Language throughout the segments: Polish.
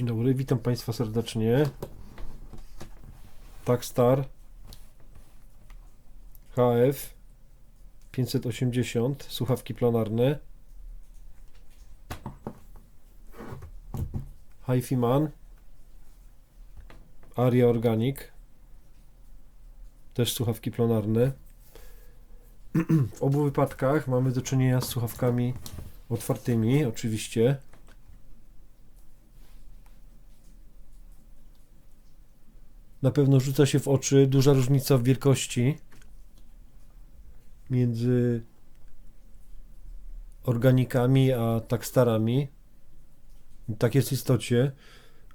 Dzień dobry, witam Państwa serdecznie. Takstar HF 580, słuchawki planarne. Hi-Fi Man Aria Organic też słuchawki planarne. W obu wypadkach mamy do czynienia z słuchawkami otwartymi, oczywiście. Na pewno rzuca się w oczy duża różnica w wielkości między organikami a takstarami. Tak jest w istocie.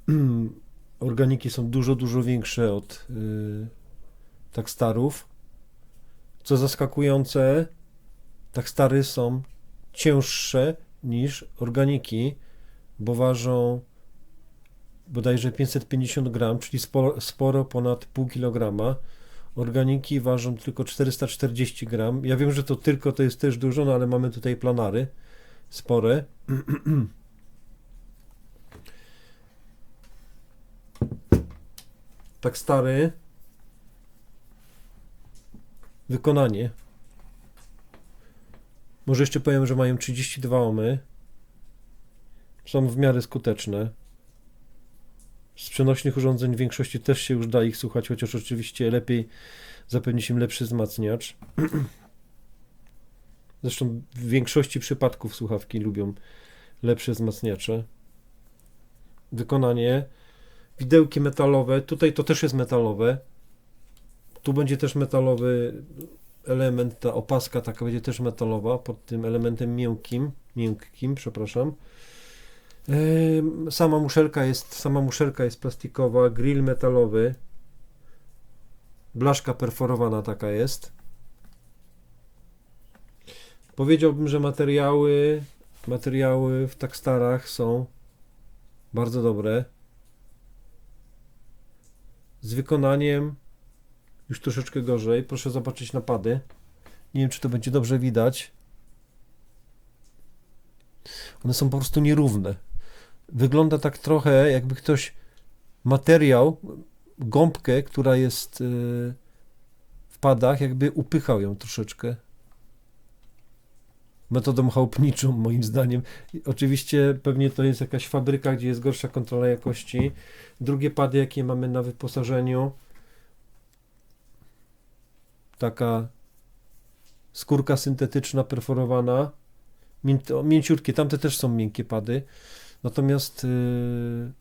Organiki są dużo, dużo większe od yy, takstarów. Co zaskakujące, takstary są cięższe niż organiki, bo ważą bodajże 550 gram, czyli sporo, sporo ponad pół kilograma. Organiki ważą tylko 440 gram. Ja wiem, że to tylko to jest też dużo, no ale mamy tutaj planary spore. tak stary. Wykonanie. Może jeszcze powiem, że mają 32 ohmy. Są w miarę skuteczne. Z przenośnych urządzeń w większości też się już da ich słuchać, chociaż oczywiście lepiej zapewnić im lepszy wzmacniacz. Zresztą w większości przypadków słuchawki lubią lepsze wzmacniacze. Wykonanie. Widełki metalowe. Tutaj to też jest metalowe. Tu będzie też metalowy element, ta opaska taka będzie też metalowa pod tym elementem miękkim, miękkim, przepraszam. Sama muszelka jest, sama muszelka jest plastikowa, grill metalowy. Blaszka perforowana taka jest. Powiedziałbym, że materiały, materiały w Takstarach są bardzo dobre. Z wykonaniem już troszeczkę gorzej. Proszę zobaczyć napady. Nie wiem, czy to będzie dobrze widać. One są po prostu nierówne. Wygląda tak trochę, jakby ktoś materiał, gąbkę, która jest yy, w padach, jakby upychał ją troszeczkę. Metodą chałupniczą, moim zdaniem. Oczywiście pewnie to jest jakaś fabryka, gdzie jest gorsza kontrola jakości. Drugie pady, jakie mamy na wyposażeniu, taka skórka syntetyczna, perforowana, mięciutkie, tamte też są miękkie pady, natomiast yy,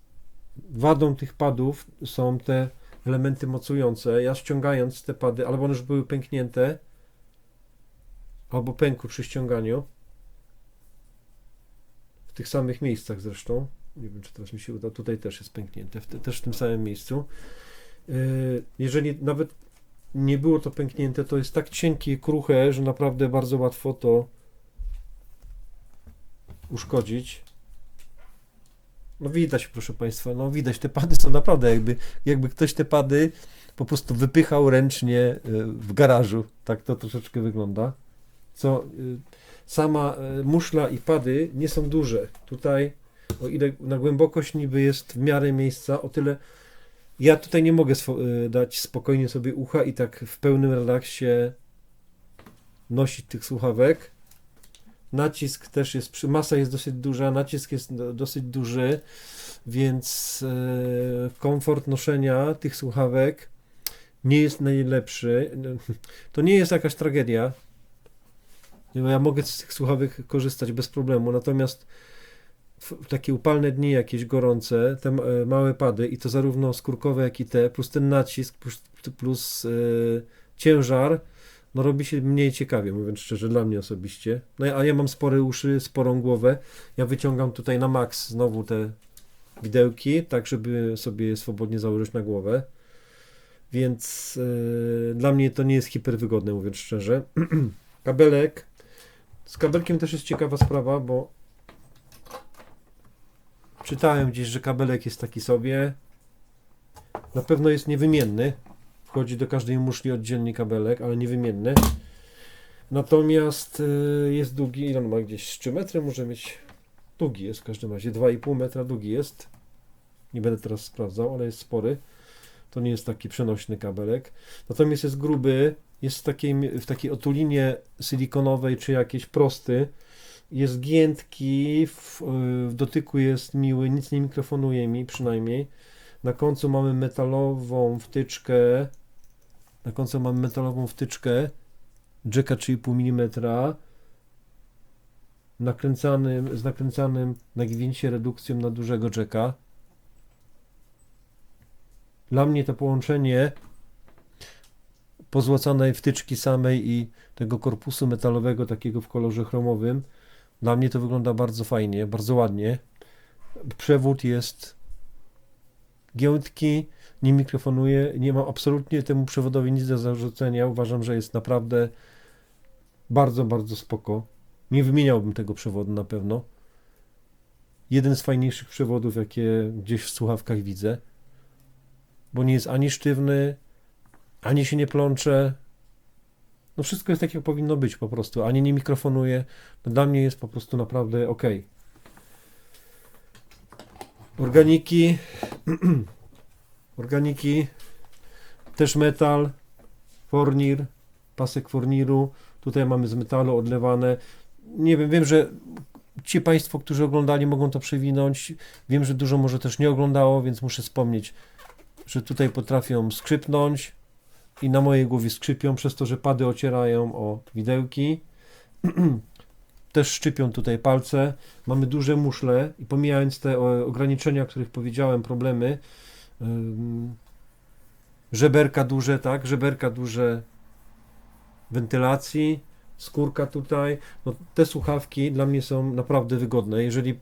wadą tych padów są te elementy mocujące. Ja ściągając te pady, albo one już były pęknięte, albo pękły przy ściąganiu, w tych samych miejscach zresztą, nie wiem czy teraz mi się uda, tutaj też jest pęknięte, w te, też w tym samym miejscu. Yy, jeżeli nawet nie było to pęknięte, to jest tak cienkie i kruche, że naprawdę bardzo łatwo to uszkodzić. No widać, proszę Państwa, no widać, te pady są naprawdę jakby, jakby ktoś te pady po prostu wypychał ręcznie y, w garażu. Tak to troszeczkę wygląda. Co y, sama y, muszla i pady nie są duże. Tutaj, o ile na głębokość niby jest w miarę miejsca, o tyle ja tutaj nie mogę dać spokojnie sobie ucha i tak w pełnym relaksie nosić tych słuchawek. Nacisk też jest, masa jest dosyć duża, nacisk jest do, dosyć duży, więc e, komfort noszenia tych słuchawek nie jest najlepszy. To nie jest jakaś tragedia. bo Ja mogę z tych słuchawek korzystać bez problemu, natomiast w takie upalne dni jakieś gorące, te e, małe pady i to zarówno skórkowe jak i te, plus ten nacisk, plus, plus e, ciężar, no robi się mniej ciekawie, mówiąc szczerze, dla mnie osobiście. No a ja mam spore uszy, sporą głowę. Ja wyciągam tutaj na maks znowu te widełki, tak żeby sobie swobodnie założyć na głowę. Więc e, dla mnie to nie jest hiperwygodne, mówiąc szczerze. Kabelek. Z kabelkiem też jest ciekawa sprawa, bo czytałem gdzieś, że kabelek jest taki sobie. Na pewno jest niewymienny. Wchodzi do każdej muszli oddzielnie kabelek, ale niewymienny. Natomiast y, jest długi, ile on ma gdzieś? 3 metry może mieć? Długi jest w każdym razie, 2,5 metra długi jest. Nie będę teraz sprawdzał, ale jest spory. To nie jest taki przenośny kabelek. Natomiast jest gruby, jest w takiej, w takiej otulinie silikonowej, czy jakiejś prosty. Jest giętki, w, w dotyku jest miły, nic nie mikrofonuje mi przynajmniej. Na końcu mamy metalową wtyczkę. Na końcu mamy metalową wtyczkę jacka 3,5 mm nakręcanym, z nakręcanym nagięcie redukcją na dużego jacka. Dla mnie to połączenie pozłacanej wtyczki samej i tego korpusu metalowego takiego w kolorze chromowym dla mnie to wygląda bardzo fajnie, bardzo ładnie. Przewód jest giętki, nie mikrofonuje, nie mam absolutnie temu przewodowi nic do zarzucenia. Uważam, że jest naprawdę bardzo, bardzo spoko. Nie wymieniałbym tego przewodu na pewno. Jeden z fajniejszych przewodów, jakie gdzieś w słuchawkach widzę, bo nie jest ani sztywny, ani się nie plącze. No wszystko jest tak, jak powinno być po prostu, ani nie mikrofonuje. No dla mnie jest po prostu naprawdę ok. Organiki. Organiki. Też metal. Fornir. Pasek forniru. Tutaj mamy z metalu odlewane. Nie wiem, wiem, że ci Państwo, którzy oglądali, mogą to przewinąć. Wiem, że dużo może też nie oglądało, więc muszę wspomnieć, że tutaj potrafią skrzypnąć i na mojej głowie skrzypią przez to, że pady ocierają o widełki. Też szczypią tutaj palce. Mamy duże muszle i pomijając te ograniczenia, o których powiedziałem, problemy, żeberka duże, tak, żeberka duże wentylacji, skórka tutaj, no te słuchawki dla mnie są naprawdę wygodne. Jeżeli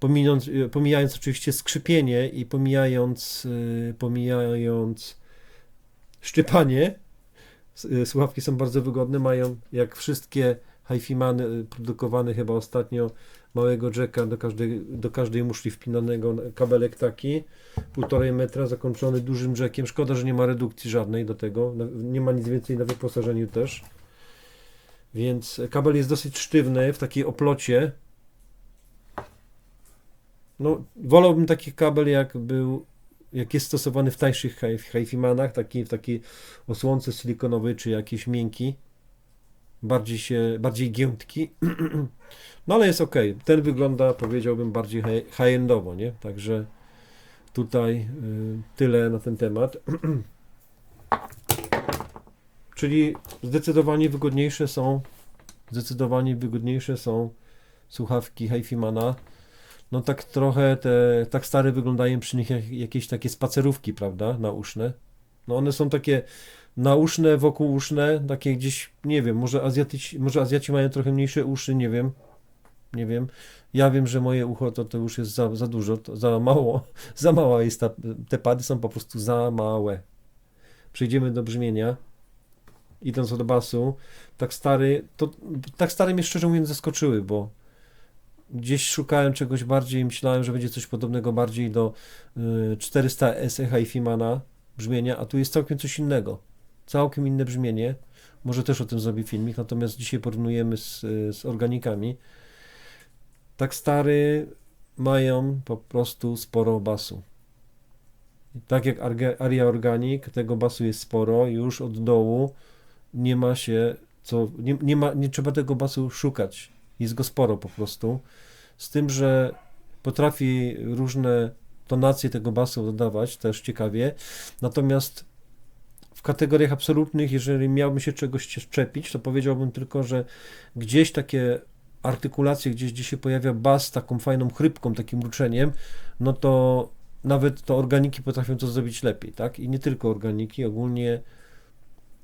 pomijając, pomijając oczywiście skrzypienie i pomijając, y, pomijając szczypanie, y, słuchawki są bardzo wygodne, mają jak wszystkie hi-fi-many y, produkowane chyba ostatnio małego jacka do każdej, do każdej muszli wpinanego kabelek taki, półtorej metra zakończony dużym jackiem. Szkoda, że nie ma redukcji żadnej do tego, nie ma nic więcej na wyposażeniu też. Więc kabel jest dosyć sztywny w takiej oplocie. No, wolałbym taki kabel jak był, jak jest stosowany w tańszych hi-fi-manach, taki w takiej osłonce silikonowej czy jakiś miękki. Bardziej się, bardziej giętki. No ale jest ok. Ten wygląda, powiedziałbym, bardziej high-endowo, nie? Także tutaj y, tyle na ten temat. Czyli zdecydowanie wygodniejsze są zdecydowanie wygodniejsze są słuchawki Hi-Fi-Mana. No tak trochę te, tak stare wyglądają przy nich jak, jakieś takie spacerówki, prawda, nauszne. No one są takie nauszne, wokółuszne, takie gdzieś, nie wiem, może, Azjatyci, może Azjaci mają trochę mniejsze uszy, nie wiem, nie wiem. Ja wiem, że moje ucho to, to już jest za, za dużo, za mało, za mała jest ta, te pady są po prostu za małe. Przejdziemy do brzmienia idąc od basu, tak stary, to tak stary mnie szczerze mówiąc zaskoczyły, bo gdzieś szukałem czegoś bardziej, myślałem, że będzie coś podobnego bardziej do y, 400 SE Hi-Fi-Mana brzmienia, a tu jest całkiem coś innego. Całkiem inne brzmienie. Może też o tym zrobię filmik, natomiast dzisiaj porównujemy z, z organikami. Tak stary mają po prostu sporo basu. Tak jak Aria Organic, tego basu jest sporo, już od dołu nie ma się co, nie, nie, ma, nie trzeba tego basu szukać. Jest go sporo po prostu. Z tym, że potrafi różne tonacje tego basu dodawać, też ciekawie. Natomiast w kategoriach absolutnych, jeżeli miałbym się czegoś czepić, to powiedziałbym tylko, że gdzieś takie artykulacje, gdzieś, gdzie się pojawia bas taką fajną chrypką, takim mruczeniem, no to nawet to organiki potrafią to zrobić lepiej, tak? I nie tylko organiki, ogólnie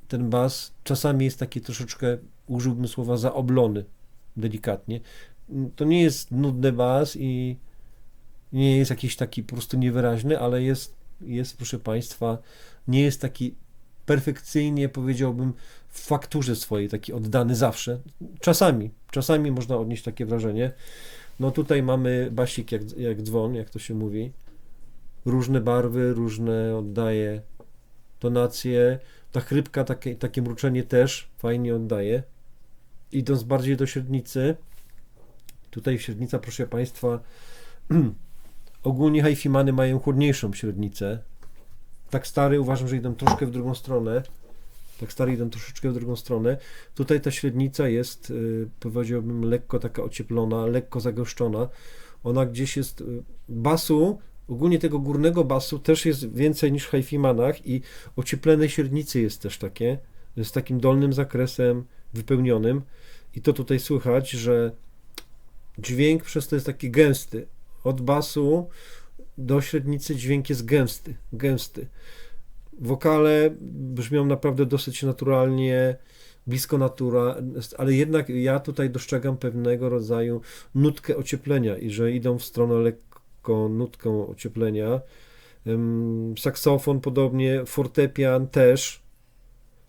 ten bas czasami jest taki troszeczkę, użyłbym słowa, zaoblony, delikatnie. To nie jest nudny bas i nie jest jakiś taki po prostu niewyraźny, ale jest, jest proszę Państwa, nie jest taki perfekcyjnie, powiedziałbym, w fakturze swojej, taki oddany zawsze. Czasami, czasami można odnieść takie wrażenie. No tutaj mamy basik jak, jak dzwon, jak to się mówi. Różne barwy, różne oddaje tonacje, ta chrypka, takie, takie mruczenie też fajnie oddaje. Idąc bardziej do średnicy, tutaj średnica, proszę Państwa, Ogólnie hi-fi-many mają chłodniejszą średnicę. Tak stary uważam, że idą troszkę w drugą stronę. Tak stary idą troszeczkę w drugą stronę. Tutaj ta średnica jest, y, powiedziałbym, lekko taka ocieplona, lekko zagęszczona. Ona gdzieś jest y, basu, ogólnie tego górnego basu też jest więcej niż w hi-fi-manach i ocieplenie średnicy jest też takie, z takim dolnym zakresem wypełnionym. I to tutaj słychać, że dźwięk przez to jest taki gęsty. Od basu do średnicy dźwięk jest gęsty, gęsty. Wokale brzmią naprawdę dosyć naturalnie, blisko natura, ale jednak ja tutaj dostrzegam pewnego rodzaju nutkę ocieplenia i że idą w stronę lekko nutką ocieplenia. Saksofon podobnie, fortepian też,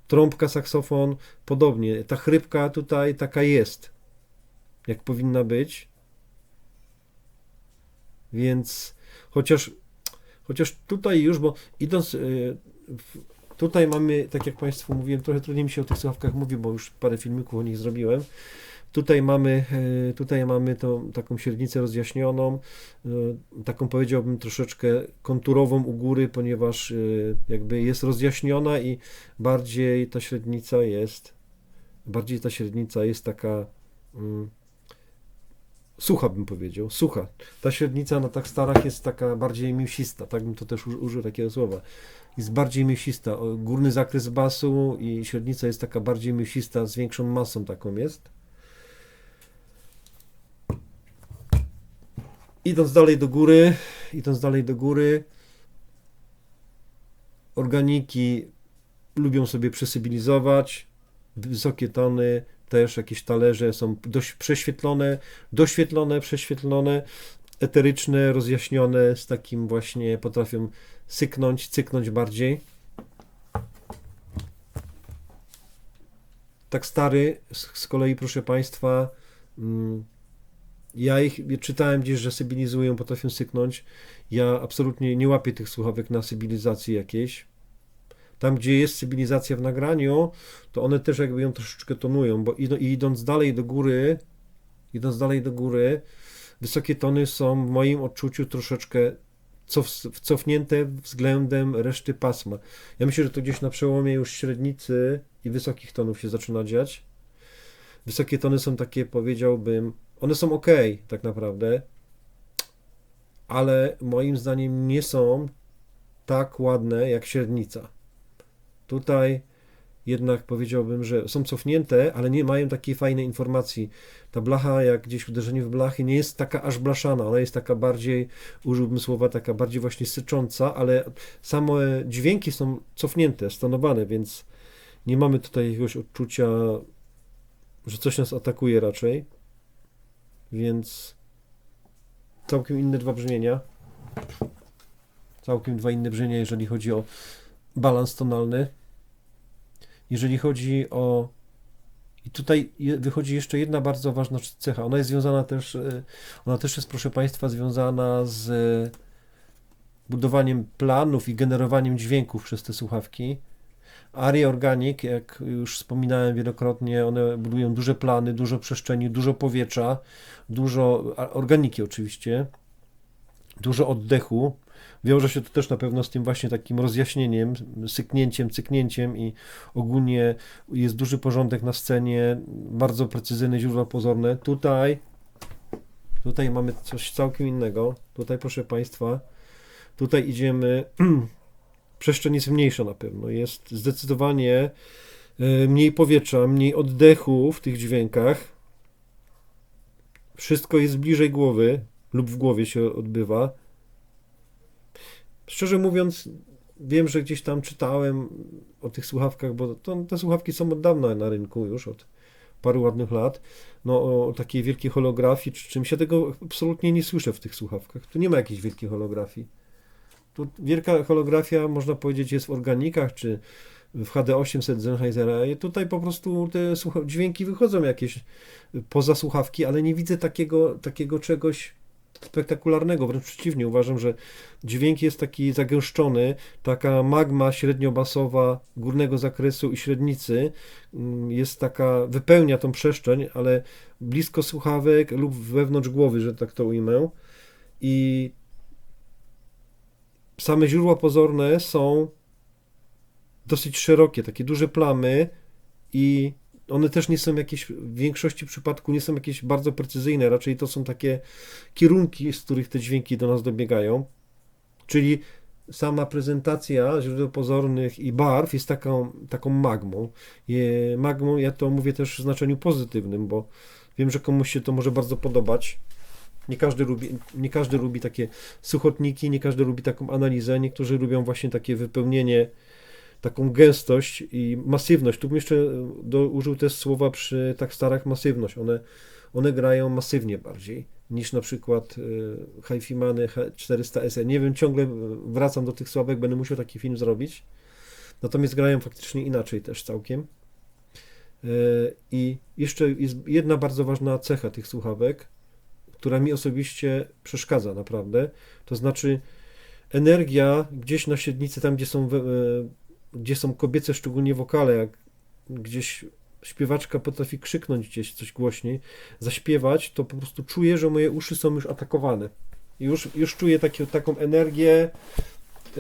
trąbka, saksofon podobnie. Ta chrypka tutaj taka jest, jak powinna być. Więc chociaż, chociaż tutaj już, bo idąc w- tutaj mamy, tak jak Państwu mówiłem, trochę trudniej mi się o tych słuchawkach mówi, bo już parę filmików o nich zrobiłem. Tutaj mamy, y, tutaj mamy tą taką średnicę rozjaśnioną, y, taką powiedziałbym troszeczkę konturową u góry, ponieważ jakby jest rozjaśniona i bardziej ta średnica jest, bardziej ta średnica jest taka mm, sucha bym powiedział, sucha. Ta średnica na tak starach jest taka bardziej mięsista, tak bym to też użył takiego słowa. Jest bardziej mięsista. Górny zakres basu i średnica jest taka bardziej mięsista, z większą masą taką jest. Idąc dalej do góry, idąc dalej do góry, organiki lubią sobie przesybilizować, wysokie tony, też jakieś talerze są dość prześwietlone, doświetlone, prześwietlone, eteryczne, rozjaśnione, z takim właśnie potrafią syknąć, cyknąć bardziej. Tak stary, z, kolei proszę Państwa, mm, ja ich czytałem gdzieś, że sybilizują, potrafią syknąć. Ja absolutnie nie łapię tych słuchawek na sybilizacji jakiejś. Tam, gdzie jest sybilizacja w nagraniu, to one też jakby ją troszeczkę tonują, bo idą, i idąc dalej do góry, idąc dalej do góry, wysokie tony są w moim odczuciu troszeczkę cof, cofnięte względem reszty pasma. Ja myślę, że to gdzieś na przełomie już średnicy i wysokich tonów się zaczyna dziać. Wysokie tony są takie, powiedziałbym, one są ok, tak naprawdę, ale moim zdaniem nie są tak ładne jak średnica. Tutaj jednak powiedziałbym, że są cofnięte, ale nie mają takiej fajnej informacji. Ta blacha, jak gdzieś uderzenie w blachy, nie jest taka aż blaszana, ona jest taka bardziej, użyłbym słowa, taka bardziej właśnie sycząca, ale same dźwięki są cofnięte, stonowane, więc nie mamy tutaj jakiegoś odczucia, że coś nas atakuje raczej. Więc całkiem inne dwa brzmienia. Całkiem dwa inne brzmienia, jeżeli chodzi o balans tonalny. Jeżeli chodzi o. I tutaj wychodzi jeszcze jedna bardzo ważna cecha. Ona jest związana też. e, Ona też jest, proszę Państwa, związana z e, budowaniem planów i generowaniem dźwięków przez te słuchawki. Aria Organic, jak już wspominałem wielokrotnie, one budują duże plany, dużo przestrzeni, dużo powietrza, dużo organiki oczywiście, dużo oddechu. Wiąże się to też na pewno z tym właśnie takim rozjaśnieniem, syknięciem, cyknięciem i ogólnie jest duży porządek na scenie, bardzo precyzyjne źródła pozorne. Tutaj, tutaj mamy coś całkiem innego. Tutaj, proszę Państwa, tutaj idziemy. Przestrzeń jest mniejsza na pewno. Jest zdecydowanie e, mniej powietrza, mniej oddechu w tych dźwiękach. Wszystko jest bliżej głowy lub w głowie się odbywa. Szczerze mówiąc, wiem, że gdzieś tam czytałem o tych słuchawkach, bo to, te słuchawki są od dawna na rynku już, od paru ładnych lat. No o takiej wielkiej holografii czy czymś. Ja tego absolutnie nie słyszę w tych słuchawkach. Tu nie ma jakiejś wielkiej holografii. Tu wielka holografia, można powiedzieć, jest w organikach, czy w HD800 Sennheisera. I tutaj po prostu te dźwięki wychodzą jakieś poza słuchawki, ale nie widzę takiego, takiego czegoś spektakularnego. Wręcz przeciwnie, uważam, że dźwięk jest taki zagęszczony, taka magma średniobasowa górnego zakresu i średnicy mm, jest taka, wypełnia tą przestrzeń, ale blisko słuchawek lub wewnątrz głowy, że tak to ujmę. I same źródła pozorne są dosyć szerokie, takie duże plamy i one też nie są jakieś, w większości przypadków nie są jakieś bardzo precyzyjne, raczej to są takie kierunki, z których te dźwięki do nas dobiegają. Czyli sama prezentacja źródeł pozornych i barw jest taką, taką magmą. Magmą, ja to mówię też w znaczeniu pozytywnym, bo wiem, że komuś się to może bardzo podobać. Nie każdy, lubi, nie każdy lubi takie suchotniki, nie każdy lubi taką analizę, niektórzy lubią właśnie takie wypełnienie, taką gęstość i masywność. Tu bym jeszcze do, użył też słowa przy tak starach masywność. One, one grają masywnie bardziej niż na przykład y, Hi-Fi 400 SE. Nie wiem, ciągle wracam do tych sławek, będę musiał taki film zrobić. Natomiast grają faktycznie inaczej też całkiem. I jeszcze jest jedna bardzo ważna cecha tych słuchawek, która mi osobiście przeszkadza naprawdę. To znaczy energia gdzieś na średnicy, tam gdzie są, gdzie są kobiece, szczególnie wokale, jak gdzieś śpiewaczka potrafi krzyknąć gdzieś coś głośniej, zaśpiewać, to po prostu czuję, że moje uszy są już atakowane. Już, już czuję takie, taką energię,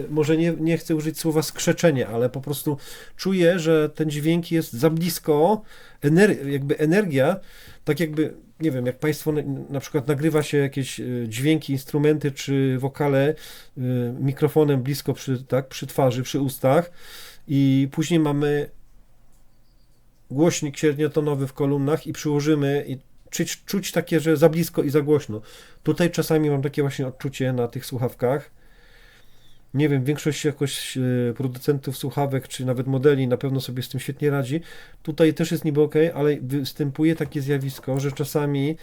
może nie, nie chcę użyć słowa skrzeczenie, ale po prostu czuję, że ten dźwięk jest za blisko, ener jakby energia, tak jakby, nie wiem, jak Państwo na, na przykład nagrywa się jakieś e, dźwięki, instrumenty czy wokale y, mikrofonem blisko przy, tak, przy twarzy, przy ustach i później mamy głośnik średniotonowy w kolumnach i przyłożymy i czuć, czuć takie, że za blisko i za głośno. Tutaj czasami mam takie właśnie odczucie na tych słuchawkach. Nie wiem, większość jakoś e, producentów słuchawek, czy nawet modeli na pewno sobie z tym świetnie radzi. Tutaj też jest niby ok, ale występuje takie zjawisko, że czasami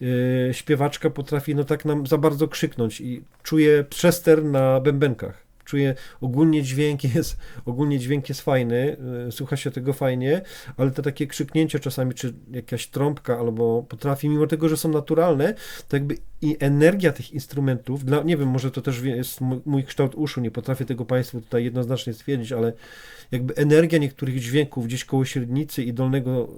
yy, śpiewaczka potrafi no tak nam za bardzo krzyknąć i czuje przester na bębenkach czuję ogólnie dźwięk jest, ogólnie dźwięk jest fajny, y, słucha się tego fajnie, ale te takie krzyknięcia czasami, czy jakaś trąbka albo potrafi, mimo tego, że są naturalne, to jakby i energia tych instrumentów, dla, nie wiem, może to też jest mój kształt uszu, nie potrafię tego Państwu tutaj jednoznacznie stwierdzić, ale jakby energia niektórych dźwięków gdzieś koło średnicy i dolnego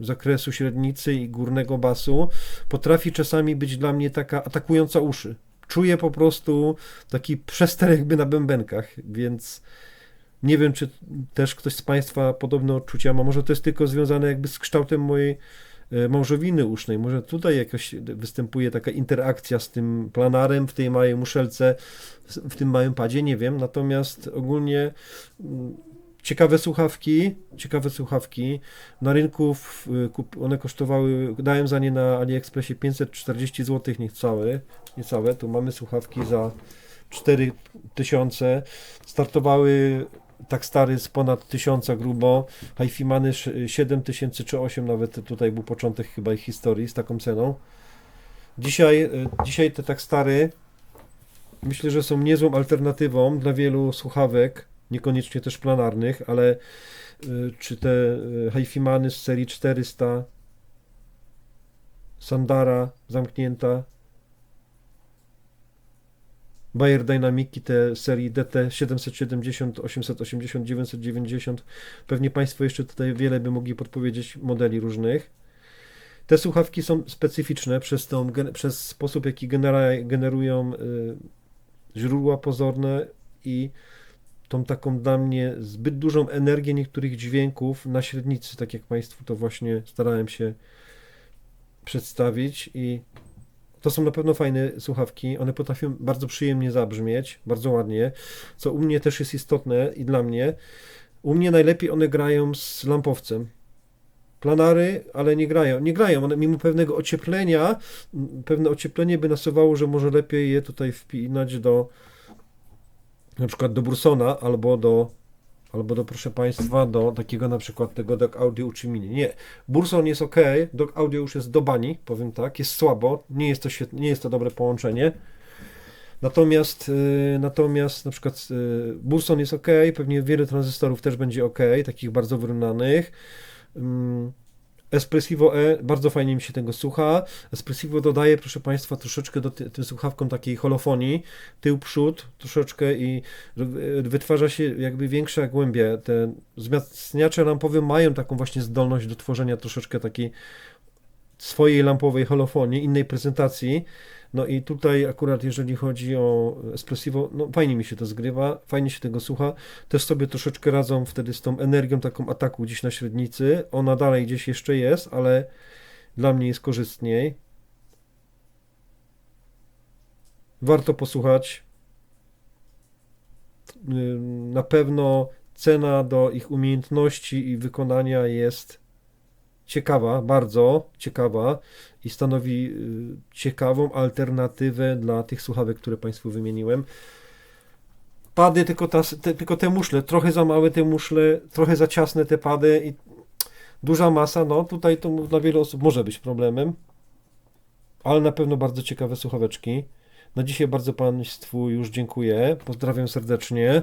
zakresu średnicy i górnego basu potrafi czasami być dla mnie taka atakująca uszy czuję po prostu taki przester jakby na bębenkach, więc nie wiem, czy też ktoś z Państwa podobne odczucia ma. Może to jest tylko związane jakby z kształtem mojej e, małżowiny usznej. Może tutaj jakoś występuje taka interakcja z tym planarem w tej małej muszelce, w tym małym padzie, nie wiem. Natomiast ogólnie mm, ciekawe słuchawki, ciekawe słuchawki. Na rynku one kosztowały, dałem za nie na AliExpressie 540 zł niecałe, niecałe. Tu mamy słuchawki za 4000. Startowały tak stary z ponad 1000 grubo. Hi-Fi Many 7000 czy 8 nawet tutaj był początek chyba ich historii z taką ceną. Dzisiaj, e, dzisiaj te tak stary myślę, że są niezłą alternatywą dla wielu słuchawek niekoniecznie też planarnych, ale y, czy te y, Haifimany z serii 400, Sandara zamknięta, Bayer Dynamiki te serii DT 770, 880, 990. Pewnie Państwo jeszcze tutaj wiele by mogli podpowiedzieć modeli różnych. Te słuchawki są specyficzne przez, tą, przez sposób, jaki generują y, źródła pozorne i tą taką dla mnie zbyt dużą energię niektórych dźwięków na średnicy, tak jak Państwu to właśnie starałem się przedstawić i to są na pewno fajne słuchawki, one potrafią bardzo przyjemnie zabrzmieć, bardzo ładnie, co u mnie też jest istotne i dla mnie. U mnie najlepiej one grają z lampowcem. Planary, ale nie grają. Nie grają, one mimo pewnego ocieplenia, pewne ocieplenie by nasuwało, że może lepiej je tutaj wpinać do, na przykład do Brursona albo do albo do, proszę Państwa, do takiego na przykład tego Dock Audio Uchimini. Nie, Burson jest ok, Dock Audio już jest do bani, powiem tak, jest słabo, nie jest to świetne, nie jest to dobre połączenie. Natomiast, yy, natomiast na przykład yy, Burson jest ok, pewnie wiele tranzystorów też będzie ok, takich bardzo wyrównanych. Yy, Espressivo E, bardzo fajnie mi się tego słucha. Espressivo dodaje, proszę Państwa, troszeczkę do ty, tym słuchawkom takiej holofonii, tył, przód, troszeczkę i wytwarza się jakby większa głębia. Te wzmacniacze lampowe mają taką właśnie zdolność do tworzenia troszeczkę takiej swojej lampowej holofonie, innej prezentacji. No i tutaj akurat jeżeli chodzi o Espressivo, no fajnie mi się to zgrywa, fajnie się tego słucha. Też sobie troszeczkę radzą wtedy z tą energią taką ataku gdzieś na średnicy. Ona dalej gdzieś jeszcze jest, ale dla mnie jest korzystniej. Warto posłuchać. Na pewno cena do ich umiejętności i wykonania jest ciekawa, bardzo ciekawa i stanowi y, ciekawą alternatywę dla tych słuchawek, które Państwu wymieniłem. Pady, tylko, ta, te, tylko te muszle, trochę za małe te muszle, trochę za ciasne te pady i duża masa, no tutaj to dla wielu osób może być problemem, ale na pewno bardzo ciekawe słuchaweczki. Na dzisiaj bardzo Państwu już dziękuję. Pozdrawiam serdecznie.